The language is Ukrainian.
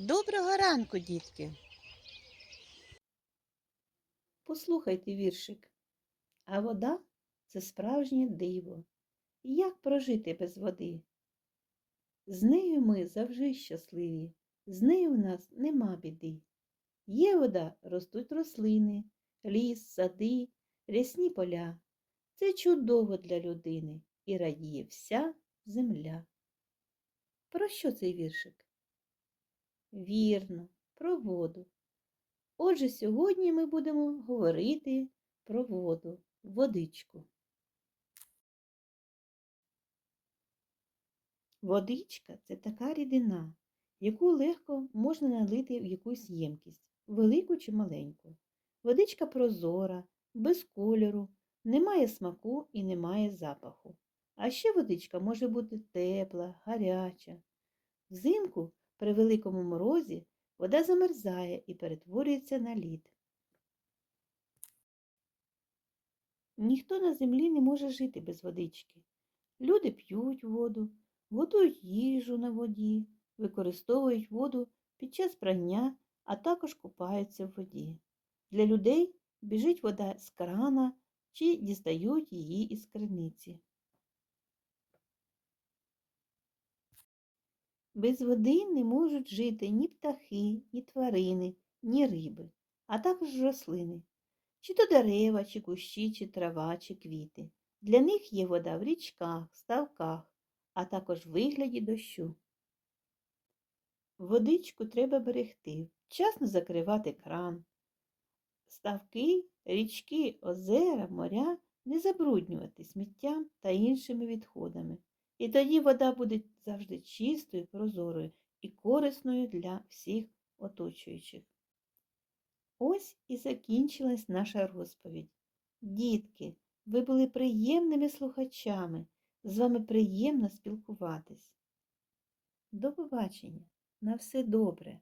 Доброго ранку, дітки! Послухайте віршик. А вода це справжнє диво. Як прожити без води? З нею ми завжди щасливі, з нею в нас нема біди. Є вода, ростуть рослини, ліс, сади, рясні поля. Це чудово для людини і радіє вся земля. Про що цей віршик? Вірно, про воду. Отже, сьогодні ми будемо говорити про воду, водичку. Водичка це така рідина, яку легко можна налити в якусь ємкість, велику чи маленьку. Водичка прозора, без кольору, не має смаку і не має запаху. А ще водичка може бути тепла, гаряча. Взимку при великому морозі вода замерзає і перетворюється на лід. Ніхто на землі не може жити без водички. Люди п'ють воду, готують їжу на воді, використовують воду під час прання, а також купаються в воді. Для людей біжить вода з крана чи дістають її із криниці. Без води не можуть жити ні птахи, ні тварини, ні риби, а також рослини, чи то дерева, чи кущі, чи трава, чи квіти. Для них є вода в річках, ставках, а також в вигляді дощу. Водичку треба берегти, вчасно закривати кран. Ставки, річки, озера, моря не забруднювати сміттям та іншими відходами. І тоді вода буде завжди чистою, прозорою і корисною для всіх оточуючих. Ось і закінчилась наша розповідь. Дітки, ви були приємними слухачами, з вами приємно спілкуватись. До побачення, на все добре!